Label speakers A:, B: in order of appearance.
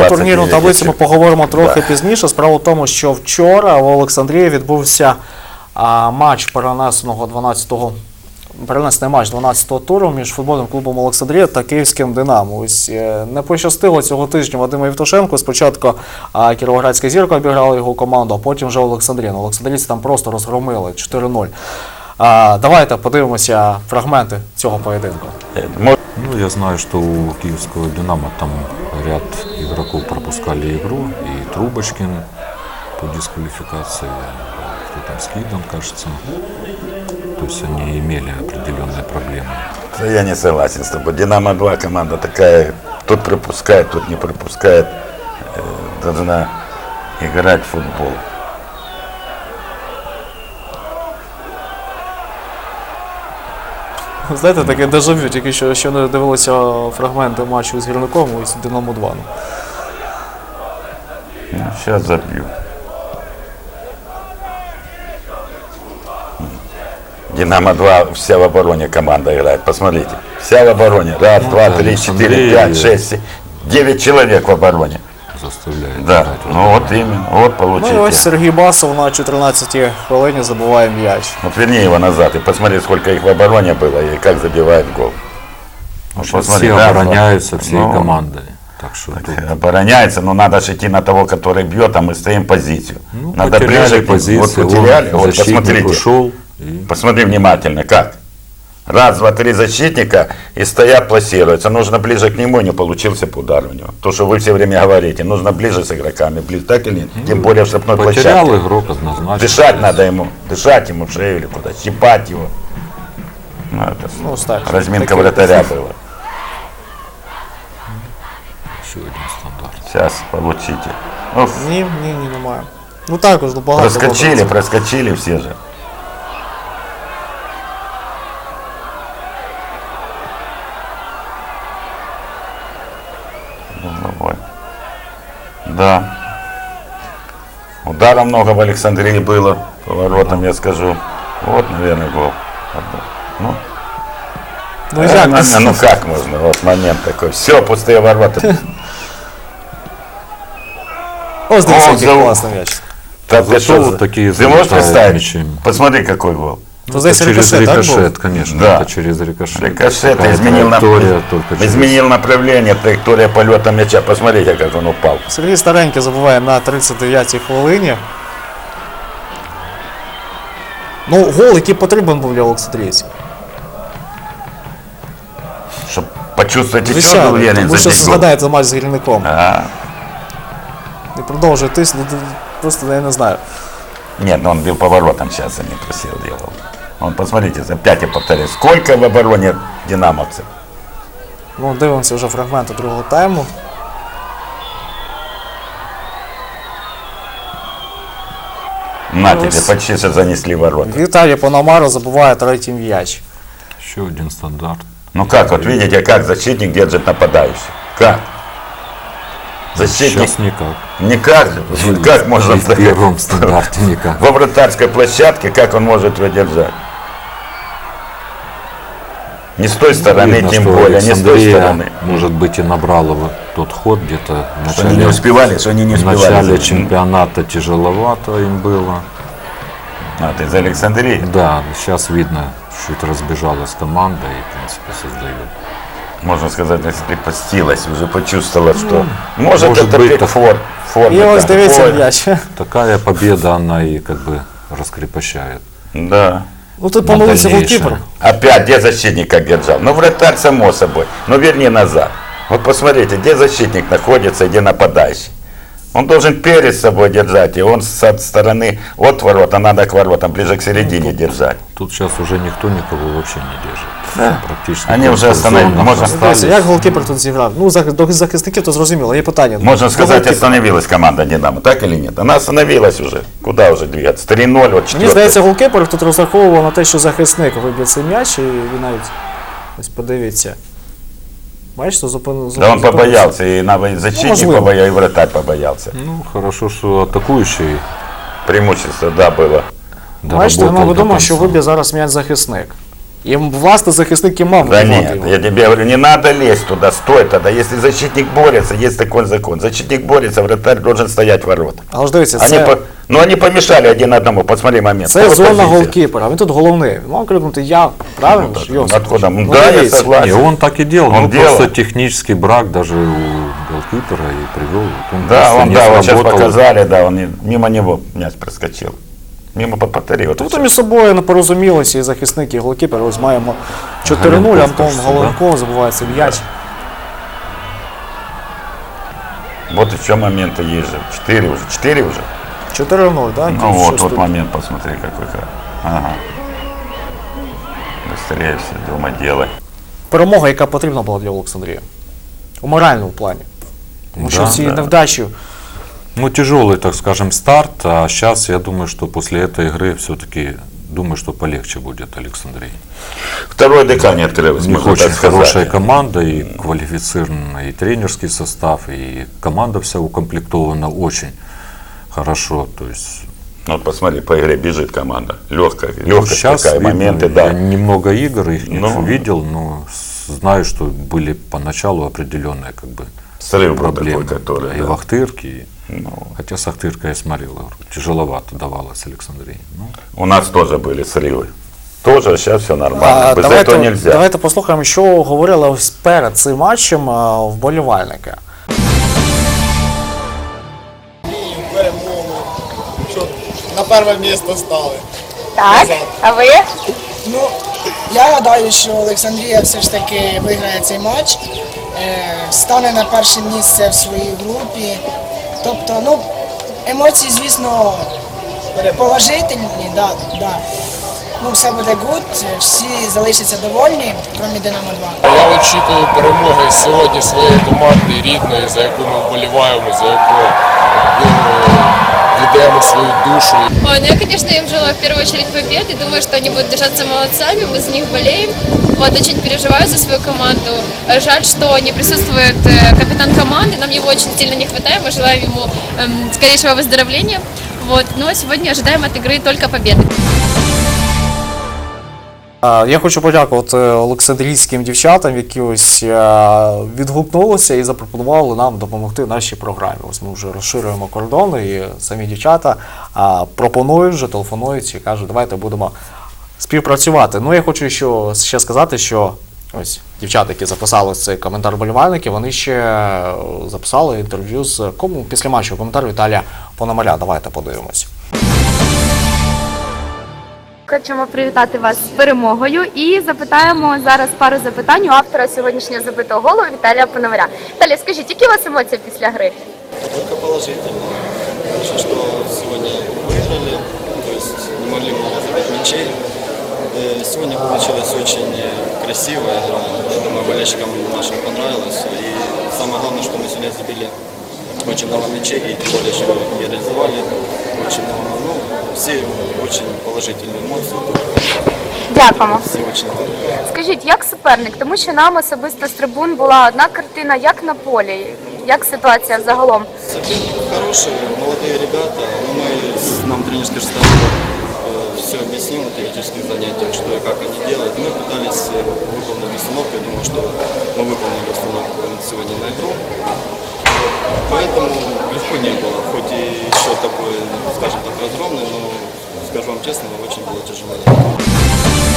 A: Про
B: 20
A: турнірну таблицю ми поговоримо трохи
B: Да.
A: пізніше. Справа в тому, що вчора в Олександрії відбувся а, матч перенесеного 12-го. Перенесений матч 12-го туру між футбольним клубом Олександрія та Київським Динамо. Ось е, не пощастило цього тижня Вадиму Євтушенку. Спочатку а, Кіровоградська зірка обіграла його команду, а потім вже Олександрія. Ну, Олександрійці там просто розгромили 4-0. А, давайте подивимося фрагменти цього поєдинку.
B: Э, мо-
C: Ну, я знаю, что у киевского «Динамо» там ряд игроков пропускали игру, и Трубочкин по дисквалификации, кто там, Скидан, кажется. То есть они имели определенные проблемы.
B: Я не согласен с тобой. Динамо-2 команда такая, тут пропускает, тут не пропускает. Э, Должна играть в футбол.
A: Знаєте, таке дежавю, тільки що, що не дивилися фрагменти матчу з гірником ось Динамо 2. Ну,
B: Ну, сейчас забью. Динамо-2, вся в обороне команда играет. Посмотрите. Вся в обороне. Раз, два, три, четыре, пять, шесть. Девять человек в обороне
C: Заставляет
B: Да,
C: играть.
B: ну вот именно. Вот
A: Ну і
B: получите.
A: ось Сергій Басов на 14-й хвилині забиває м'яч.
B: Вот верни его назад и посмотри, сколько их в обороне было и как забивает гол. Вот
C: Сейчас
B: посмотри,
C: все
B: раз, два.
C: обороняются всей
B: Ну,
C: командой. Так что тут
B: Обороняется, но надо же идти на того, который бьет, а мы стоим позицию.
C: ну,
B: надо
C: потеряли
B: ближе к ним.
C: позицию,
B: Вот потеряли,
C: он,
B: вот
C: защитник
B: посмотрите.
C: ушел. И
B: Посмотри внимательно, как. Раз, два, три защитника и стоят, пласируются. Нужно ближе к нему, и не получился бы удар у него. То, что вы все время говорите, нужно ближе с игроками, ближе, так или нет? Тем более в штрафной
C: потерял
B: площадке.
C: игрок однозначно.
B: Дышать надо ему, дышать ему в шею или куда, щипать его. Ну, это
A: Ну, ось так.
B: разминка
A: Таке.
B: вратаря была.
C: Еще один стандарт.
B: Сейчас получите. Уф,
A: Ні, ні, ні, немає. Ну також ну, багато.
B: проскочили,
A: виборців.
B: проскочили все же. Головой. Да. Удара много в Александрии было. Поворотом я скажу. Вот, наверное, гол. Ну,
A: Ну
B: э,
A: як?
B: ну, ну как можно? Вот момент такой. Все, пустые ворота.
A: Ось дивіться,
B: О,
A: який
B: знову.
A: класний м'яч.
B: Так,
C: вот такие
B: ты можешь представить?
C: мячами.
B: Посмотри, какой гол.
A: То здесь
C: Это через
A: рикошет, так,
C: рикошет,
A: був?
C: конечно.
B: Да.
C: Это через рикошет.
B: Рикошет
C: Такая
B: изменил, на-
C: траектория только через-
B: изменил направление, траектория полета мяча. Посмотрите, как он упал.
A: Сергій Старенький забуває на 39-й хвилині. Ну, гол, який потрібен був для Олександрійців.
B: Чтобы почувствовать еще
A: Звичайно,
B: уверенность
A: тому що
B: забить гол.
A: згадаєте матч з гірником.
B: А,
A: І продовжує тиснути. Просто я не знаю.
B: Нет, ну он бил поворотом сейчас, а не просил делал. Он, посмотрите, опять я повторяю, сколько в обороне динамовцев.
A: Ну, дивимося вже фрагменти другого тайму.
B: На
A: Ну,
B: тебе,
A: с-
B: почти что занесли в ворота.
A: Віталій Пономаро забуває третій м'яч.
C: Еще один стандарт.
B: Ну как, вот видите, как защитник держит нападающий. Как? Защитник
C: Сейчас никак.
B: никак же. Как можно
C: И в первом стандарте никак.
B: во вратарской площадке, как он может его держать? Не с той стороны,
C: Видно,
B: тем
C: что
B: более, не с той стороны.
C: может быть, и набрала вот тот ход где-то в
B: Что они
C: начале,
B: не успевали, что они не
C: в
B: успевали.
C: начале чемпионата тяжеловато им было.
B: А, ты из Александрии?
C: Да, сейчас видно, чуть разбежалась команда и, в принципе, создает.
B: Можно сказать, припустилась, уже почувствовала, что может,
C: может
B: это фор, формы
A: І ось дивіться м'яч.
C: Такая победа, она и как бы раскрепощает.
B: Да.
A: Ну тут помилився
C: дальнейшее.
A: голкіпер.
B: Опять, где защитник как держал? Ну, вратарь, само собой. Ну, верни назад. Вот посмотрите, где защитник находится, где нападающий. Он должен перед собой держать, и он со стороны от ворота, надо к воротам, ближе к середине держать.
C: Тут сейчас уже никто никого вообще не держит.
B: Да.
C: Практически.
B: Они
C: только
B: уже
C: в
B: остановили. Можно-
C: остались.
A: Як голкіпер тут зіграв? Ну, зах- до захисників то зрозуміло, є питання.
B: Сказать,
A: голкіпера.
B: остановилась команда «Динамо», так или нет? Она остановилась уже. Куда уже двигаться? 3-0, вот 4
A: Мені здається, голкіпер тут розраховував на те, що захисник виб'є цей м'яч, і він навіть ось подивіться. Бачите, зупинив.
B: Да он побоялся, и на- и защитник
A: возможно.
B: побоялся, и вратарь побоялся.
C: Ну, хорошо, что атакующий
B: Преимущество, да, было.
A: Бачите, ну
C: доработал
A: ви
C: до
A: думаєте, що
C: конца.
A: виб'є зараз м'яч захисник. І власне захисник і мав
B: Да
A: вибивати
B: нет,
A: його.
B: я тебе говорю, не надо лезть туда, стой тогда. Если защитник борется, есть такой закон. Защитник борется, вратарь должен стоять в ворот.
A: Але ж дивіться,
B: Они
A: це,
B: по- Ну они помешали один одному, посмотри момент.
A: це
B: Вот
A: зона
B: позиция.
A: голкіпера. Він тут головний. Він мав крикнути я правильно
B: Ну,
A: ж,
B: так,
A: Йосип?
B: откуда?
A: Ну,
B: Да, я
A: дивіться.
B: согласен.
C: Не, он так и делал.
B: Он
C: ну,
B: делал.
C: просто технический брак даже у голкипера и привел. Вот он
B: Да,
C: просто
B: он,
C: не
B: да, вот сейчас
C: сработал.
B: показали, да, он и- мимо него мяч проскочил. Мимо повтори. Вот
A: Тобто
B: это
A: між собою не порозумілися і захисник, і голкіпер. Ось маємо 4-0,
C: Галенков,
A: Антон
C: кажется,
A: Галенков забувається м'яч.
B: всё. Вот еще моменты есть же. Четыре уже. Четыре уже.
A: 4-0, так?
B: Ну вот, вот момент, посмотри, какой. ха- Ага. Быстрее все, дома делай.
A: Перемога, яка потрібна була для Олександрії. У моральному плані. Тому що
C: Да,
A: ці
B: да.
A: невдачі.
C: Ну, тяжелый, так скажем, старт. А сейчас я думаю, что после этой игры все-таки думаю, что полегче будет Александрии.
B: Второе дыхание открылось,
C: У них очень хорошая команда, и квалифицированный и тренерский состав, и команда вся укомплектована очень хорошо. То есть
B: Ну, вот посмотри, по игре бежит команда. Легкая,
C: ну,
B: легкость
C: сейчас
B: такая,
C: видно,
B: моменты,
C: я
B: да.
C: немного игр их не
B: Ну.
C: видел, но знаю, что были поначалу определенные как бы
B: Срыв
C: проблемы.
B: такой, который,
C: да, и
B: да.
C: в Ахтырке. и-
B: Ну,
C: Хотя с Ахтыркой я смотрел, игру, тяжеловато давалось Александрии. Ну,
B: у нас тоже были срывы. Тоже сейчас все нормально.
A: А,
B: Без
A: давайте,
B: этого нельзя.
A: давайте послухаємо, що говорили ось перед цим матчем а, вболівальники.
D: перемогу, щоб на перше місце стали.
E: Так, а ви?
F: Ну, я гадаю, що Олександрія все ж таки виграє цей матч, е, стане на перше місце в своїй групі. Тобто, ну, емоції, звісно, положительні, да, да. Ну, все буде гуд, всі залишаться довольні, крім Динамо 2.
G: Я очікую перемоги сьогодні своєї команди рідної, за яку ми вболіваємо, за яку е, віддаємо свою душу.
H: Ой, ну я, конечно, им желаю в первую очередь победы. Думаю, что они будут держаться молодцами, мы за них болеем. Вот, очень переживаю за свою команду. Жаль, что не присутствует э, капитан команды, нам его очень сильно не хватает. Мы желаем ему эм, скорейшего выздоровления. Вот, но сегодня ожидаем от игры только победы.
A: Я хочу подякувати олександрійським дівчатам, які ось е, відгукнулися і запропонували нам допомогти в нашій програмі. Ось ми вже розширюємо кордони, і самі дівчата пропонують вже, телефонують і кажуть, давайте будемо співпрацювати. Ну я хочу ще, ще сказати, що ось дівчата, які записали цей коментар болівальників, вони ще е, записали інтерв'ю з після матчу коментар Віталія Пономаря. Давайте подивимось.
E: Хочемо привітати вас з перемогою і запитаємо зараз пару запитань у автора сьогоднішнього забитого голу Віталія Пономаря. Віталій, скажіть, які у вас емоції після гри?
D: Только положительно. Хорошо, что сегодня выиграли, то есть не могли много забить мячей. Э, Сегодня получилась очень э, красивая игра. Я думаю, болельщикам нашим понравилось. И самое главное, что мы сегодня забили очень много мячей, и тем более, что и реализовали очень много. Ну, все очень положительные эмоции,
E: Дякуємо.
D: все очень
E: Скажіть, як суперник, тому що нам особисто з трибун була одна картина, як на полі, як ситуація загалом?
D: Соперник хороший, молодые ребята, но мы, с- нам тренерский штаб все объяснил на теоретических занятиях, что и как они делают. Мы пытались э, выполнить установку, я думаю, что мы выполнили установку сегодня на игру. Поэтому легко не было, хоть и еще такой, скажем так, разгромный, но, скажу вам честно, очень было тяжело.